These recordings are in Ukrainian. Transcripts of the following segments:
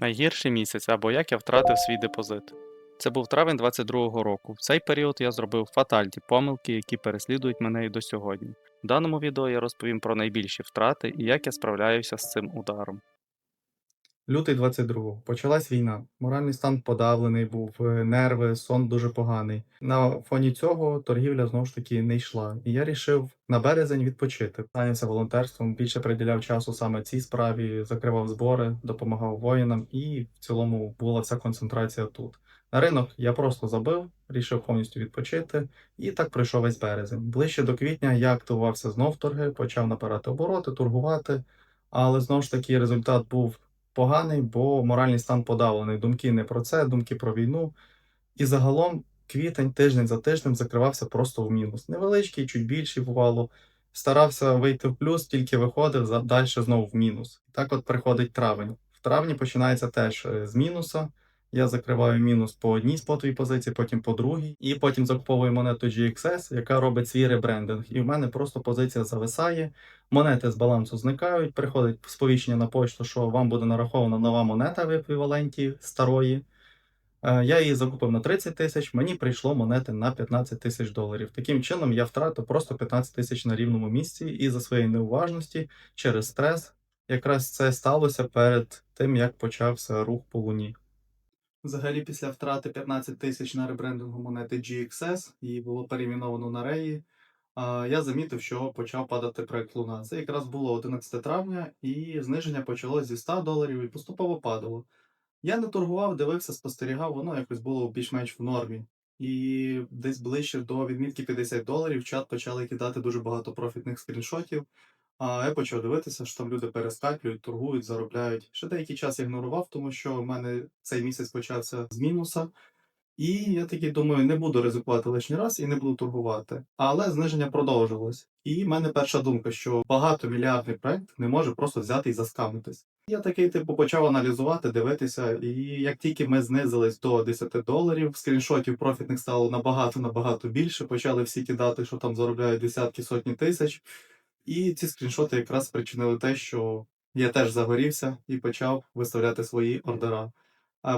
Найгірший місяць або як я втратив свій депозит. Це був травень 22-го року. В цей період я зробив фатальні помилки, які переслідують мене і до сьогодні. В даному відео я розповім про найбільші втрати і як я справляюся з цим ударом. Лютий 22-го. Почалась війна. Моральний стан подавлений був, е, нерви, сон дуже поганий. На фоні цього торгівля знову ж таки не йшла. І я рішив на березень відпочити. Зайнявся волонтерством, більше приділяв часу саме цій справі, закривав збори, допомагав воїнам, і в цілому була вся концентрація тут. На ринок я просто забив, рішив повністю відпочити, і так пройшов весь березень. Ближче до квітня я активувався знов торги, почав набирати обороти, торгувати, але знову ж таки результат був поганий, бо моральний стан подавлений. Думки не про це, думки про війну. І загалом квітень тиждень за тижнем закривався просто в мінус. Невеличкий, чуть більший бувало. Старався вийти в плюс, тільки виходив, далі знову в мінус. Так от приходить травень. В травні починається теж е, з мінуса. Я закриваю мінус по одній спотовій позиції, потім по другій, і потім закуповую монету GXS, яка робить свій ребрендинг. І в мене просто позиція зависає, монети з балансу зникають, приходить сповіщення на почту, що вам буде нарахована нова монета в еквіваленті старої. Е, Я її закупив на 30 тисяч, мені прийшло монети на 15 тисяч доларів. Таким чином я втратив просто 15 тисяч на рівному місці, і за своєї неуважності через стрес якраз це сталося перед тим, як почався рух по луні. Взагалі, після втрати 15 тисяч на ребрендингу монети GXS, її було перейменовано на Реї, я замітив, що почав падати проект Луна. Це якраз було 11 травня, і зниження почалось зі 100 доларів і поступово падало. Я не торгував, дивився, спостерігав, воно якось було більш-менш в нормі. І десь ближче до відмітки 50 доларів чат почали кидати дуже багато профітних скріншотів. А я почав дивитися, що там люди перескаклюють, торгують, заробляють. Ще деякий час ігнорував, тому що в мене цей місяць почався з мінуса. І я такий думаю, не буду ризикувати лишній раз і не буду торгувати. Але зниження продовжилось. І в мене перша думка, що багатомільярдний проект не може просто взяти і заскамитись. Я такий, типу, почав аналізувати, дивитися, і як тільки ми знизились до 10 доларів, скріншотів профітних стало набагато набагато більше. Почали всі кидати, що там заробляють десятки сотні тисяч. І ці скріншоти якраз спричинили те, що я теж загорівся і почав виставляти свої ордера.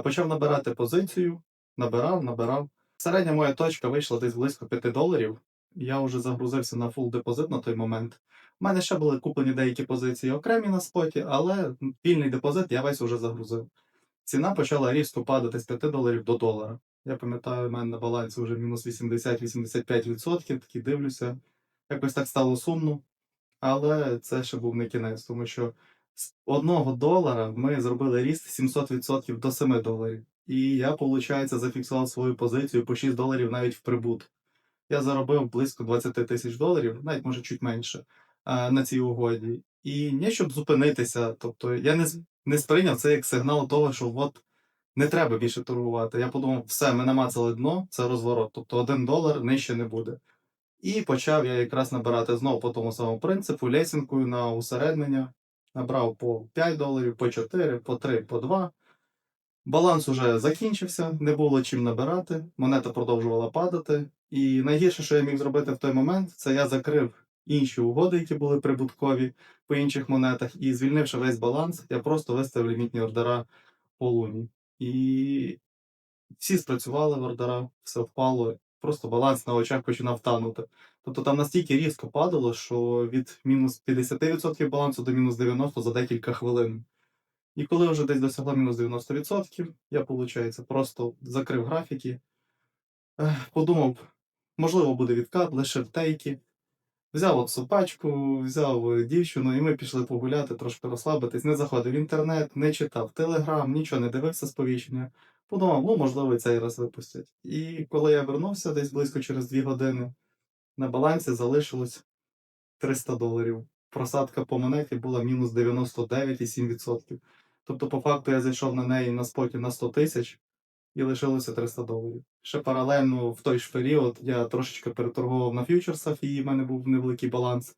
Почав набирати позицію, набирав, набирав. Середня моя точка вийшла десь близько 5 доларів. Я вже загрузився на фул депозит на той момент. У мене ще були куплені деякі позиції окремі на споті, але вільний депозит я весь уже загрузив. Ціна почала різко падати з 5 доларів до долара. Я пам'ятаю, в мене на балансі вже мінус 80-85%, такий дивлюся. Якось так стало сумно. Але це ще був не кінець, тому що з 1 долара ми зробили ріст 700% до 7 доларів. І я, виходить, зафіксував свою позицію по 6 доларів навіть в прибут. Я заробив близько 20 тисяч доларів, навіть може чуть менше, на цій угоді. І не щоб зупинитися. Тобто я не, не сприйняв це як сигнал того, що от не треба більше торгувати. Я подумав, все, ми намацали дно, це розворот. Тобто 1 долар нижче не буде. І почав я якраз набирати знову по тому самому принципу, лесінкою на усереднення. Набрав по 5 доларів, по 4, по 3, по 2. Баланс уже закінчився, не було чим набирати, монета продовжувала падати. І найгірше, що я міг зробити в той момент, це я закрив інші угоди, які були прибуткові по інших монетах, і звільнивши весь баланс, я просто виставив лімітні ордера по луні. І всі спрацювали в ордера, все впало, просто баланс на очах починав танути. Тобто там настільки різко падало, що від мінус 50% балансу до мінус 90% за декілька хвилин. І коли вже десь досягло мінус 90%, я, виходить, просто закрив графіки, подумав, можливо, буде відкат, лише в тейки. Взяв от собачку, взяв дівчину, і ми пішли погуляти, трошки розслабитись. Не заходив в інтернет, не читав телеграм, нічого не дивився сповіщення. Подумав, ну, можливо, цей раз випустять. І коли я вернувся десь близько через 2 години, на балансі залишилось 300 доларів. Просадка по монеті була мінус 99,7%. Тобто, по факту, я зайшов на неї на споті на 100 тисяч і лишилося 300 доларів. Ще паралельно в той ж період я трошечки переторгував на фьючерсах, і в мене був невеликий баланс.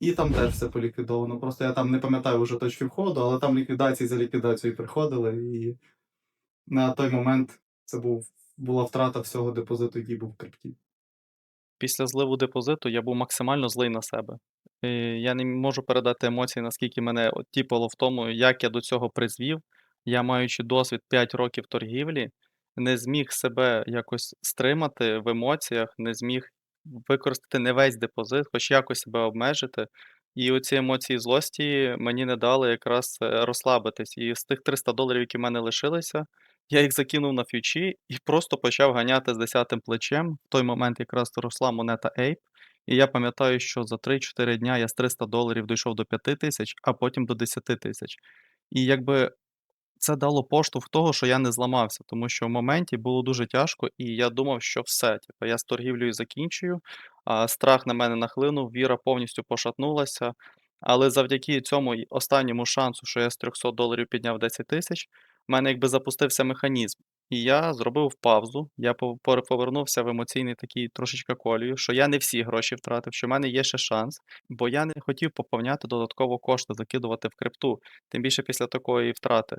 І там теж все поліквідовано. Просто я там не пам'ятаю вже точки входу, але там ліквідації за ліквідацією приходили, і на той момент це був, була втрата всього депозиту, який був в крипті. Після зливу депозиту я був максимально злий на себе. Е, Я не можу передати емоції, наскільки мене тіпало в тому, як я до цього призвів. я, маючи досвід 5 років торгівлі, не зміг себе якось стримати в емоціях, не зміг використати не весь депозит, хоч якось себе обмежити. І оці емоції злості мені не дали якраз е, розслабитись. І з тих 300 доларів, які в мене лишилися, я їх закинув на фьючі і просто почав ганяти з десятим плечем. В той момент якраз росла монета Ape. І я пам'ятаю, що за 3-4 дня я з 300 доларів дійшов до 5 тисяч, а потім до 10 тисяч. І якби це дало поштовх того, що я не зламався, тому що в моменті було дуже тяжко, і я думав, що все, типу, я з торгівлею закінчую, а страх на мене нахлинув, віра повністю пошатнулася. Але завдяки цьому останньому шансу, що я з 300 доларів підняв 10 тисяч, в мене якби запустився механізм. І я зробив паузу, я повернувся в емоційний такий трошечки колію, що я не всі гроші втратив, що в мене є ще шанс, бо я не хотів поповняти додатково кошти, закидувати в крипту, тим більше після такої втрати.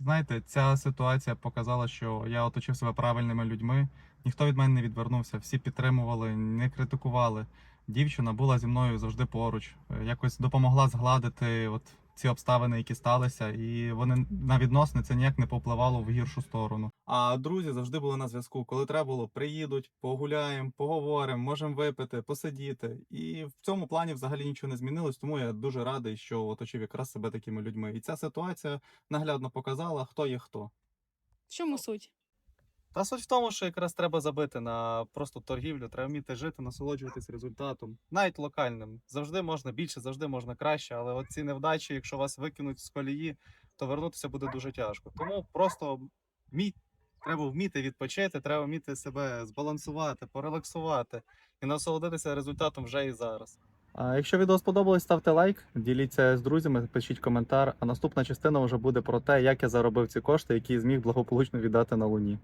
Знаєте, ця ситуація показала, що я оточив себе правильними людьми. Ніхто від мене не відвернувся, всі підтримували, не критикували. Дівчина була зі мною завжди поруч, е, якось допомогла згладити от ці обставини, які сталися, і вони на відносини це ніяк не попливало в гіршу сторону. А друзі завжди були на зв'язку. Коли треба було, приїдуть, погуляємо, поговоримо, можемо випити, посидіти. І в цьому плані взагалі нічого не змінилось. Тому я дуже радий, що оточив якраз себе такими людьми. І ця ситуація наглядно показала, хто є хто. В чому суть? Та суть в тому, що якраз треба забити на просто торгівлю, треба вміти жити, насолоджуватись результатом, навіть локальним. Завжди можна більше, завжди можна краще, але от ці невдачі, якщо вас викинуть з колії, то вернутися буде дуже тяжко. Тому просто вмій, треба вміти відпочити, треба вміти себе збалансувати, порелаксувати і насолодитися результатом вже і зараз. А якщо відео сподобалось, ставте лайк, діліться з друзями, пишіть коментар. А наступна частина вже буде про те, як я заробив ці кошти, які зміг благополучно віддати на луні.